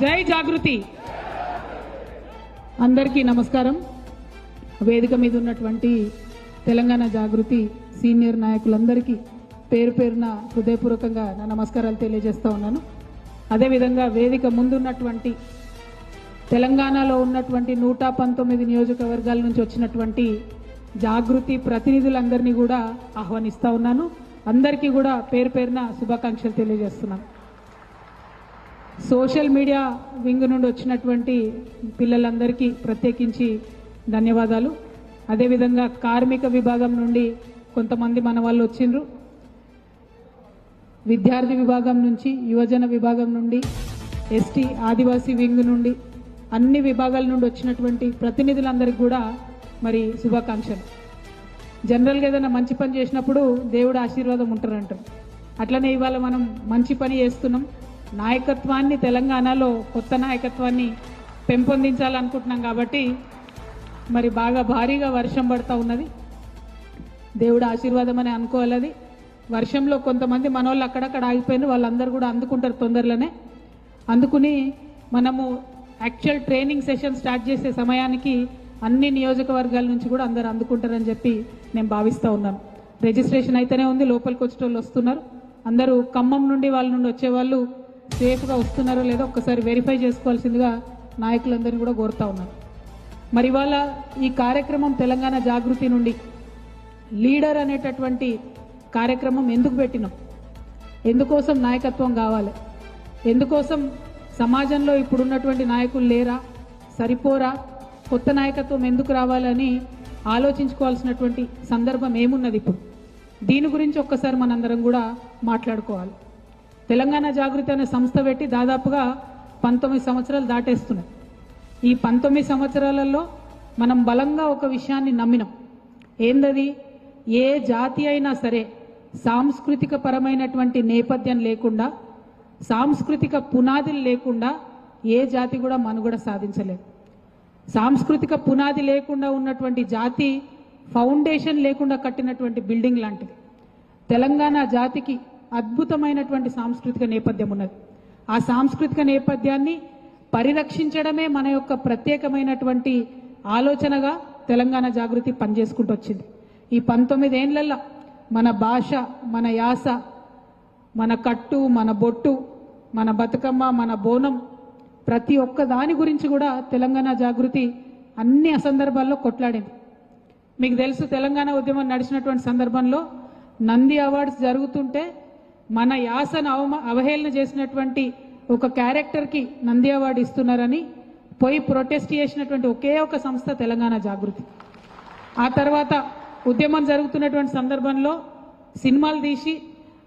జై జాగృతి. అందరికీ నమస్కారం. వేదిక మీద ఉన్నటువంటి తెలంగాణ జాగృతి సీనియర్ నాయకులందరికీ పేరు పేరున హృదయపూర్వకంగా నా నమస్కారాలు తెలియజేస్తూ ఉన్నాను. అదేవిధంగా వేదిక ముందున్నటువంటి తెలంగాణలో ఉన్నటువంటి నూట పంతొమ్మిది నియోజకవర్గాల నుంచి వచ్చినటువంటి జాగృతి ప్రతినిధులందరినీ కూడా ఆహ్వానిస్తూ ఉన్నాను. అందరికీ కూడా పేరు పేరున శుభాకాంక్షలు తెలియజేస్తున్నాను. సోషల్ మీడియా వింగ్ నుండి వచ్చినటువంటి పిల్లలందరికీ ప్రత్యేకించి ధన్యవాదాలు. అదేవిధంగా కార్మిక విభాగం నుండి కొంతమంది మన వాళ్ళు వచ్చిండ్రు. విద్యార్థి విభాగం నుంచి యువజన విభాగం నుండి ఎస్టీ ఆదివాసీ వింగ్ నుండి అన్ని విభాగాల నుండి వచ్చినటువంటి ప్రతినిధులందరికీ కూడా మరి శుభాకాంక్షలు. జనరల్గా ఏదైనా మంచి పని చేసినప్పుడు దేవుడు ఆశీర్వాదం ఉంటారంటారు. అట్లనే ఇవాళ మనం మంచి పని చేస్తున్నాం. నాయకత్వాన్ని తెలంగాణలో కొత్త నాయకత్వాన్ని పెంపొందించాలనుకుంటున్నాం కాబట్టి మరి బాగా భారీగా వర్షం పడతా ఉన్నది. దేవుడు ఆశీర్వాదం అని అనుకోవాలి అది. వర్షంలో కొంతమంది మనోళ్ళు అక్కడక్కడ ఆగిపోయిన వాళ్ళందరూ కూడా అందుకుంటారు తొందరలోనే. అందుకుని మనము యాక్చువల్ ట్రైనింగ్ సెషన్ స్టార్ట్ చేసే సమయానికి అన్ని నియోజకవర్గాల నుంచి కూడా అందరు అందుకుంటారని చెప్పి నేను భావిస్తూ ఉన్నాను. రిజిస్ట్రేషన్ అయితేనే ఉంది లోపలికి వచ్చేటోళ్ళు వస్తున్నారు. అందరూ ఖమ్మం నుండి వాళ్ళ నుండి వచ్చేవాళ్ళు సేఫ్గా వస్తున్నారో లేదో ఒక్కసారి వెరిఫై చేసుకోవాల్సిందిగా నాయకులందరినీ కూడా కోరుతా ఉన్నాను మరి ఇవాళ ఈ కార్యక్రమం తెలంగాణ జాగృతి నుండి లీడర్ అనేటటువంటి కార్యక్రమం ఎందుకు పెట్టినాం? ఎందుకోసం నాయకత్వం కావాలి? ఎందుకోసం సమాజంలో ఇప్పుడున్నటువంటి నాయకులు లేరా? సరిపోరా? కొత్త నాయకత్వం ఎందుకు రావాలని ఆలోచించుకోవాల్సినటువంటి సందర్భం ఏమున్నది ఇప్పుడు? దీని గురించి ఒక్కసారి మనందరం కూడా మాట్లాడుకోవాలి. తెలంగాణ జాగృతి అనే సంస్థ పెట్టి దాదాపుగా పంతొమ్మిది సంవత్సరాలు దాటేస్తున్నాయి. ఈ పంతొమ్మిది సంవత్సరాలలో మనం బలంగా ఒక విషయాన్ని నమ్మినాం. ఏందది? ఏ జాతి అయినా సరే సాంస్కృతిక పరమైనటువంటి నేపథ్యం లేకుండా సాంస్కృతిక పునాదులు లేకుండా ఏ జాతి కూడా మనుగడ సాధించలేదు. సాంస్కృతిక పునాది లేకుండా ఉన్నటువంటి జాతి ఫౌండేషన్ లేకుండా కట్టినటువంటి బిల్డింగ్ లాంటిది. తెలంగాణ జాతికి అద్భుతమైనటువంటి సాంస్కృతిక నేపథ్యం ఉన్నది. ఆ సాంస్కృతిక నేపథ్యాన్ని పరిరక్షించడమే మన యొక్క ప్రత్యేకమైనటువంటి ఆలోచనగా తెలంగాణ జాగృతి పనిచేసుకుంటూ వచ్చింది. ఈ పంతొమ్మిది మన భాష మన యాస మన కట్టు మన బొట్టు మన బతుకమ్మ మన బోనం ప్రతి ఒక్క దాని గురించి కూడా తెలంగాణ జాగృతి అన్ని సందర్భాల్లో కొట్లాడింది. మీకు తెలుసు తెలంగాణ ఉద్యమం నడిచినటువంటి సందర్భంలో నంది అవార్డ్స్ జరుగుతుంటే మన యాసను అవమ అవహేళన చేసినటువంటి ఒక క్యారెక్టర్కి నంది అవార్డు ఇస్తున్నారని పోయి ప్రొటెస్ట్ చేసినటువంటి ఒకే ఒక సంస్థ తెలంగాణ జాగృతి. ఆ తర్వాత ఉద్యమం జరుగుతున్నటువంటి సందర్భంలో సినిమాలు తీసి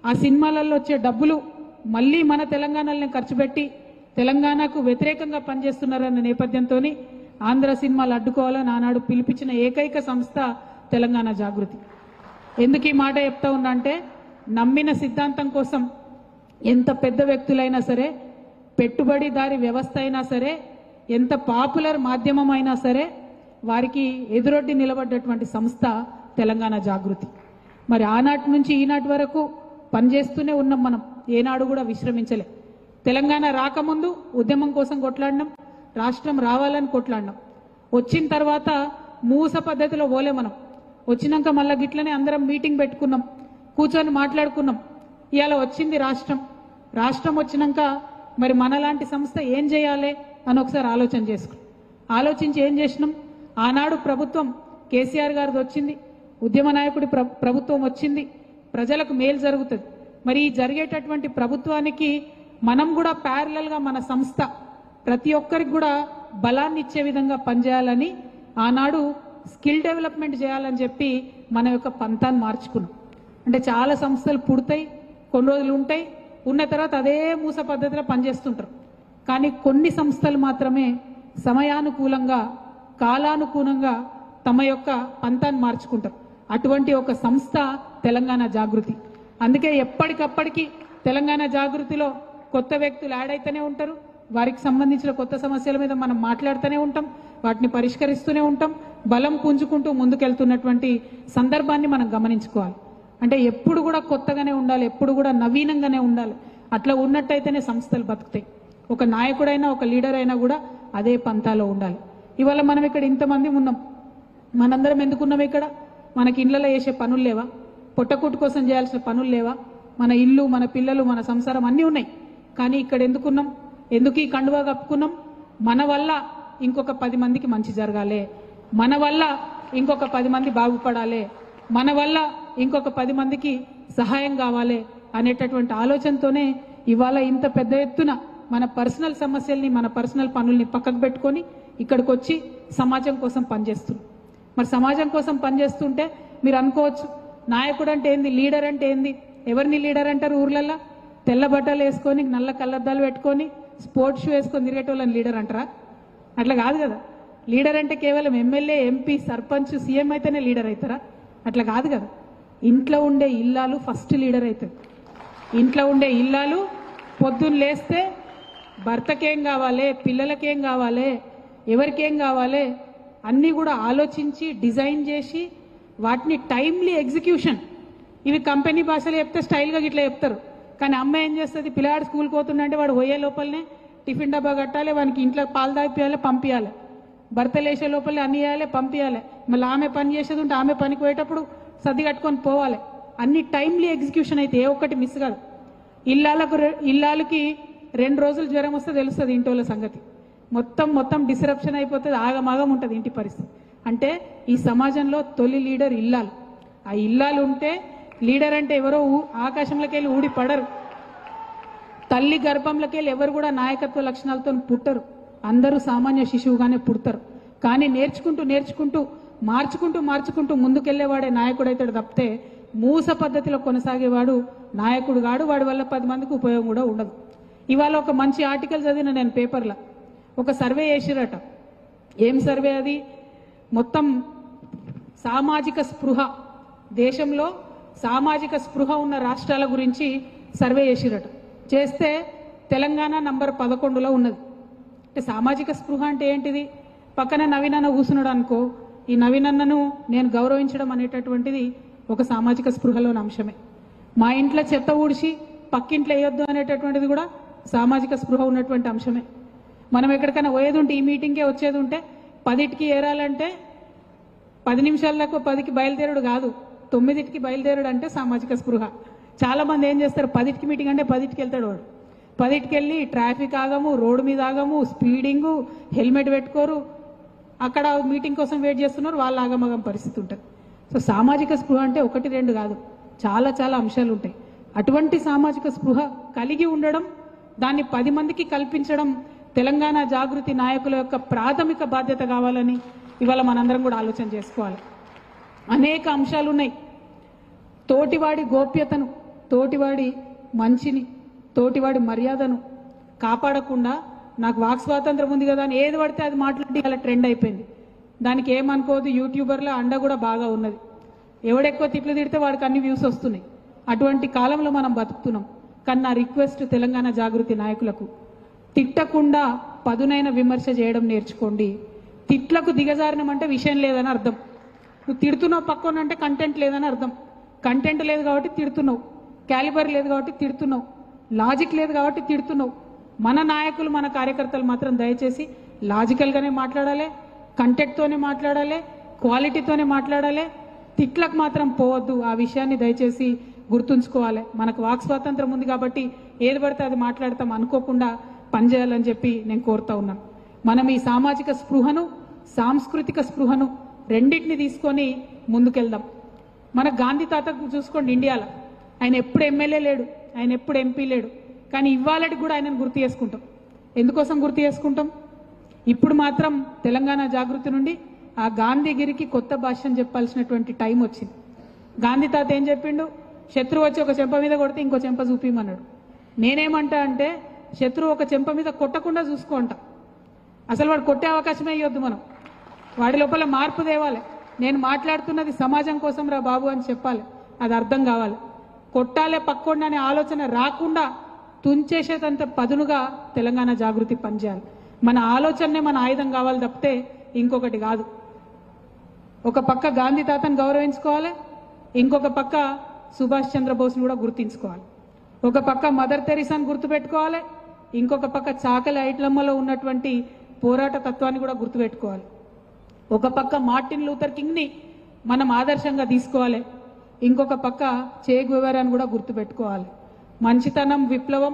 ఆ సినిమాలలో వచ్చే డబ్బులు మళ్ళీ మన తెలంగాణలో ఖర్చు పెట్టి తెలంగాణకు వ్యతిరేకంగా పనిచేస్తున్నారన్న నేపథ్యంతో ఆంధ్ర సినిమాలు అడ్డుకోవాలని ఆనాడు పిలిపించిన ఏకైక సంస్థ తెలంగాణ జాగృతి. ఎందుకు ఈ మాట చెప్తా ఉన్నా అంటే నమ్మిన సిద్ధాంతం కోసం ఎంత పెద్ద వ్యక్తులైనా సరే పెట్టుబడిదారి వ్యవస్థ అయినా సరే ఎంత పాపులర్ మాధ్యమం అయినా సరే వారికి ఎదురొడ్డి నిలబడ్డటువంటి సంస్థ తెలంగాణ జాగృతి. మరి ఆనాటి నుంచి ఈనాటి వరకు పనిచేస్తూనే ఉన్నాం మనం. ఏనాడు కూడా విశ్రమించలే. తెలంగాణ రాకముందు ఉద్యమం కోసం కొట్లాడినాం రాష్ట్రం రావాలని కొట్లాడినాం. వచ్చిన తర్వాత మూస పద్ధతిలో పోలే మనం. వచ్చినాక మళ్ళీ గిట్లనే అందరం మీటింగ్ పెట్టుకున్నాం. కూర్చొని మాట్లాడుకున్నాం. ఇవాళ వచ్చింది రాష్ట్రం. రాష్ట్రం వచ్చినాక మరి మనలాంటి సంస్థ ఏం చేయాలి అని ఒకసారి ఆలోచన చేసుకున్నాం. ఆలోచించి ఏం చేసినాం? ఆనాడు ప్రభుత్వం కేసీఆర్ గారిది వచ్చింది. ఉద్యమ నాయకుడి ప్రభుత్వం వచ్చింది. ప్రజలకు మేలు జరుగుతుంది. మరి ఈ జరిగేటటువంటి ప్రభుత్వానికి మనం కూడా ప్యారలల్గా మన సంస్థ ప్రతి ఒక్కరికి కూడా బలాన్ని ఇచ్చే విధంగా పనిచేయాలని ఆనాడు స్కిల్ డెవలప్మెంట్ చేయాలని చెప్పి మన యొక్క పంతాన్ని మార్చుకున్నాం. అంటే చాలా సంస్థలు పుడతాయి కొన్ని రోజులు ఉంటాయి ఉన్న తర్వాత అదే మూస పద్ధతిలో పనిచేస్తుంటారు. కానీ కొన్ని సంస్థలు మాత్రమే సమయానుకూలంగా కాలానుకూలంగా తమ యొక్క పంతాన్ని మార్చుకుంటారు. అటువంటి ఒక సంస్థ తెలంగాణ జాగృతి. అందుకే ఎప్పటికప్పటికి తెలంగాణ జాగృతిలో కొత్త వ్యక్తులు యాడ్ అయితేనే ఉంటారు. వారికి సంబంధించిన కొత్త సమస్యల మీద మనం మాట్లాడుతూనే ఉంటాం వాటిని పరిష్కరిస్తూనే ఉంటాం బలం పుంజుకుంటూ ముందుకెళ్తున్నటువంటి సందర్భాన్ని మనం గమనించుకోవాలి. అంటే ఎప్పుడు కూడా కొత్తగానే ఉండాలి ఎప్పుడు కూడా నవీనంగానే ఉండాలి. అట్లా ఉన్నట్టయితేనే సంస్థలు బతుకుతాయి. ఒక నాయకుడైనా ఒక లీడర్ అయినా కూడా అదే పంతాలో ఉండాలి. ఇవాళ మనం ఇక్కడ ఇంతమంది ఉన్నాం. మనందరం ఎందుకున్నాం ఇక్కడ? మనకి ఇళ్ళలో చేసే పనులు లేవా? పొట్టకూటు కోసం చేయాల్సిన పనులు లేవా? మన ఇల్లు మన పిల్లలు మన సంసారం అన్నీ ఉన్నాయి. కానీ ఇక్కడ ఎందుకున్నాం ఎందుకు ఈ కండువా కప్పుకున్నాం? మన వల్ల ఇంకొక పది మందికి మంచి జరగాలి. మన వల్ల ఇంకొక పది మంది బాగుపడాలి. మన వల్ల ఇంకొక పది మందికి సహాయం కావాలి అనేటటువంటి ఆలోచనతోనే ఇవాళ ఇంత పెద్ద ఎత్తున మన పర్సనల్ సమస్యల్ని మన పర్సనల్ పనుల్ని పక్కకు పెట్టుకొని ఇక్కడికి వచ్చి సమాజం కోసం పనిచేస్తున్నాం. మరి సమాజం కోసం పనిచేస్తుంటే మీరు అనుకోవచ్చు నాయకుడు అంటే ఏంది లీడర్ అంటే ఏంది ఎవరిని లీడర్ అంటారు ఊర్లల్లో? తెల్ల బట్టలు వేసుకొని నల్ల కళ్ళద్దాలు పెట్టుకొని స్పోర్ట్స్ షూ వేసుకొని తిరిగేటోళ్ళని లీడర్ అంటారా? అట్లా కాదు కదా. లీడర్ అంటే కేవలం ఎమ్మెల్యే ఎంపీ సర్పంచ్ సీఎం అయితేనే లీడర్ అవుతారా? అట్లా కాదు కదా. ఇంట్లో ఉండే ఇల్లాలు ఫస్ట్ లీడర్ అవుతాయి ఇంట్లో ఉండే ఇల్లాలు పొద్దున్న లేస్తే భర్తకేం కావాలి పిల్లలకేం కావాలి ఎవరికేం కావాలి అన్నీ కూడా ఆలోచించి డిజైన్ చేసి వాటిని టైమ్లీ ఎగ్జిక్యూషన్ ఇవి కంపెనీ భాషలో చెప్తే స్టైల్గా ఇట్లా చెప్తారు. కానీ అమ్మాయి ఏం చేస్తుంది? పిల్లాడు స్కూల్కి పోతుందంటే వాడు పోయే లోపలనే టిఫిన్ డబ్బా కట్టాలి వానికి ఇంట్లో పాలు తాగిపియాలి పంపించాలి భర్త లేచే లోపలే అన్ని చేయాలి పంపించాలి మళ్ళీ ఆమె పని చేసేది ఉంటే ఆమె పనికి పోయేటప్పుడు సర్ది కట్టుకొని పోవాలి. అన్ని టైమ్లీ ఎగ్జిక్యూషన్ అయితే ఏ ఒక్కటి మిస్ కాదు. ఇల్లాలకు ఇల్లాలకి రెండు రోజులు జ్వరం వస్తే తెలుస్తుంది ఇంటి సంగతి. మొత్తం మొత్తం డిసరప్షన్ అయిపోతుంది ఆగమాగం ఉంటుంది ఇంటి పరిస్థితి. అంటే ఈ సమాజంలో తొలి లీడర్ ఇల్లాలు. ఆ ఇల్లాలు ఉంటే లీడర్ అంటే ఎవరో ఊ- ఆకాశంలోకి వెళ్ళి ఊడి పడరు. తల్లి గర్భంలోకి వెళ్ళి ఎవరు కూడా నాయకత్వ లక్షణాలతో పుట్టరు. అందరూ సామాన్య శిశువుగానే పుడతారు. కానీ నేర్చుకుంటూ నేర్చుకుంటూ మార్చుకుంటూ మార్చుకుంటూ ముందుకెళ్ళేవాడే నాయకుడైతాడు తప్పితే మూస పద్ధతిలో కొనసాగేవాడు నాయకుడు కాడు వాడి వల్ల పది మందికి ఉపయోగం కూడా ఉండదు. ఇవాళ ఒక మంచి ఆర్టికల్ చదివిన నేను పేపర్లో. ఒక సర్వే చేసిరట. ఏం సర్వే అది? మొత్తం సామాజిక స్పృహ. దేశంలో సామాజిక స్పృహ ఉన్న రాష్ట్రాల గురించి సర్వే చేసిరట. చేస్తే తెలంగాణ నంబర్ పదకొండులో ఉన్నది. అంటే సామాజిక స్పృహ అంటే ఏంటిది? పక్కన నవీనన్న కూసున్నాడు అనుకో ఈ నవీనన్నను నేను గౌరవించడం అనేటటువంటిది ఒక సామాజిక స్పృహలోని అంశమే. మా ఇంట్లో చెత్త ఊడిచి పక్కింట్లో వేయొద్దు అనేటటువంటిది కూడా సామాజిక స్పృహ ఉన్నటువంటి అంశమే. మనం ఎక్కడికైనా పోయేది ఉంటే ఈ మీటింగ్కే వచ్చేది ఉంటే పదిటికి ఏరాలంటే పది నిమిషాలకు పదికి బయలుదేరుడు కాదు తొమ్మిదిటికి బయలుదేరుడు అంటే సామాజిక స్పృహ. చాలా మంది ఏం చేస్తారు పదిటికి మీటింగ్ అంటే పదిటికి వెళ్తాడు వాడు. పదిటికి వెళ్ళి ట్రాఫిక్ ఆగము రోడ్డు మీద ఆగము స్పీడింగు హెల్మెట్ పెట్టుకోరు అక్కడ మీటింగ్ కోసం వెయిట్ చేస్తున్నారు వాళ్ళ ఆగమగం పరిస్థితి ఉంటుంది. సో సామాజిక స్పృహ అంటే ఒకటి రెండు కాదు చాలా చాలా అంశాలు ఉంటాయి. అటువంటి సామాజిక స్పృహ కలిగి ఉండడం దాన్ని పది మందికి కల్పించడం తెలంగాణ జాగృతి నాయకుల యొక్క ప్రాథమిక బాధ్యత కావాలని ఇవాళ మనందరం కూడా ఆలోచన చేసుకోవాలి. అనేక అంశాలు ఉన్నాయి. తోటివాడి గోప్యతను తోటివాడి మంచిని తోటివాడి మర్యాదను కాపాడకుండా నాకు వాక్ స్వాతంత్రం ఉంది కదా అని ఏది పడితే అది మాట్లాడి అలా ట్రెండ్ అయిపోయింది. దానికి ఏమనుకోదు యూట్యూబర్ల అండ కూడా బాగా ఉన్నది. ఎవడెక్కువ తిట్లు తిడితే వాడికి అన్ని వ్యూస్ వస్తున్నాయి. అటువంటి కాలంలో మనం బతుకుతున్నాం. కానీ నా రిక్వెస్ట్ తెలంగాణ జాగృతి నాయకులకు తిట్టకుండా పదునైన విమర్శ చేయడం నేర్చుకోండి. తిట్లకు దిగజారినం అంటే విషయం లేదని అర్థం. నువ్వు తిడుతున్నావు పక్కన అంటే కంటెంట్ లేదని అర్థం. కంటెంట్ లేదు కాబట్టి తిడుతున్నావు. క్యాలిబర్ లేదు కాబట్టి తిడుతున్నావు. లాజిక్ లేదు కాబట్టి తిడుతున్నావు. మన నాయకులు మన కార్యకర్తలు మాత్రం దయచేసి లాజికల్గానే మాట్లాడాలి కంటెంట్తోనే మాట్లాడాలి క్వాలిటీతోనే మాట్లాడాలి. తిట్లకు మాత్రం పోవద్దు. ఆ విషయాన్ని దయచేసి గుర్తుంచుకోవాలి. మనకు వాక్ స్వాతంత్రం ఉంది కాబట్టి ఏది పడితే అది మాట్లాడతాం అనుకోకుండా పనిచేయాలని చెప్పి నేను కోరుతా ఉన్నాను. మనం ఈ సామాజిక స్పృహను సాంస్కృతిక స్పృహను రెండింటిని తీసుకొని ముందుకెళ్దాం. మన గాంధీ తాత చూసుకోండి ఇండియాలో. ఆయన ఎప్పుడు ఎమ్మెల్యే లేడు. ఆయన ఎప్పుడు ఎంపీ లేడు. కానీ ఇవాళకి కూడా ఆయనను గుర్తు చేసుకుంటాం. ఎందుకోసం గుర్తు చేసుకుంటాం? ఇప్పుడు మాత్రం తెలంగాణ జాగృతి నుండి ఆ గాంధీగిరికి కొత్త భాషను చెప్పాల్సినటువంటి టైం వచ్చింది. గాంధీ తాత ఏం చెప్పిండు? శత్రువు వచ్చి ఒక చెంప మీద కొడితే ఇంకో చెంప చూపిమన్నాడు. నేనేమంటా అంటే శత్రువు ఒక చెంప మీద కొట్టకుండా చూసుకోంట అసలు వాడు కొట్టే అవకాశమే ఇవ్వద్దు మనం. వాడి లోపల మార్పు తేవాలి. నేను మాట్లాడుతున్నది సమాజం కోసం రా బాబు అని చెప్పాలి. అది అర్థం కావాలి. కొట్టాలే పక్కోండి అనే ఆలోచన రాకుండా తుంచేసేదంత పదునుగా తెలంగాణ జాగృతి పనిచేయాలి. మన ఆలోచననే మన ఆయుధం కావాలి తప్పితే ఇంకొకటి కాదు. ఒక పక్క గాంధీ తాతను గౌరవించుకోవాలి ఇంకొక పక్క సుభాష్ చంద్రబోస్ని కూడా గుర్తించుకోవాలి. ఒక పక్క మదర్ తెరీసాను గుర్తుపెట్టుకోవాలి ఇంకొక పక్క చాకలి ఐట్లమ్మలో ఉన్నటువంటి పోరాట తత్వాన్ని కూడా గుర్తుపెట్టుకోవాలి. ఒక పక్క మార్టిన్ లూథర్ కింగ్ని మనం ఆదర్శంగా తీసుకోవాలి ఇంకొక పక్క చే కూడా గుర్తుపెట్టుకోవాలి. మంచితనం విప్లవం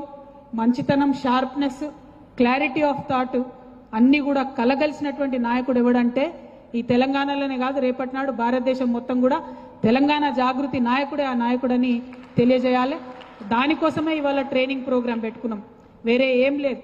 మంచితనం షార్ప్నెస్ క్లారిటీ ఆఫ్ థాట్ అన్నీ కూడా కలగలిసినటువంటి నాయకుడు ఎవడంటే ఈ తెలంగాణలోనే కాదు రేపటి నాడు భారతదేశం మొత్తం కూడా తెలంగాణ జాగృతి నాయకుడే ఆ నాయకుడని తెలియజేయాలి. దానికోసమే ఇవాళ ట్రైనింగ్ ప్రోగ్రాం పెట్టుకున్నాం. వేరే ఏం లేదు.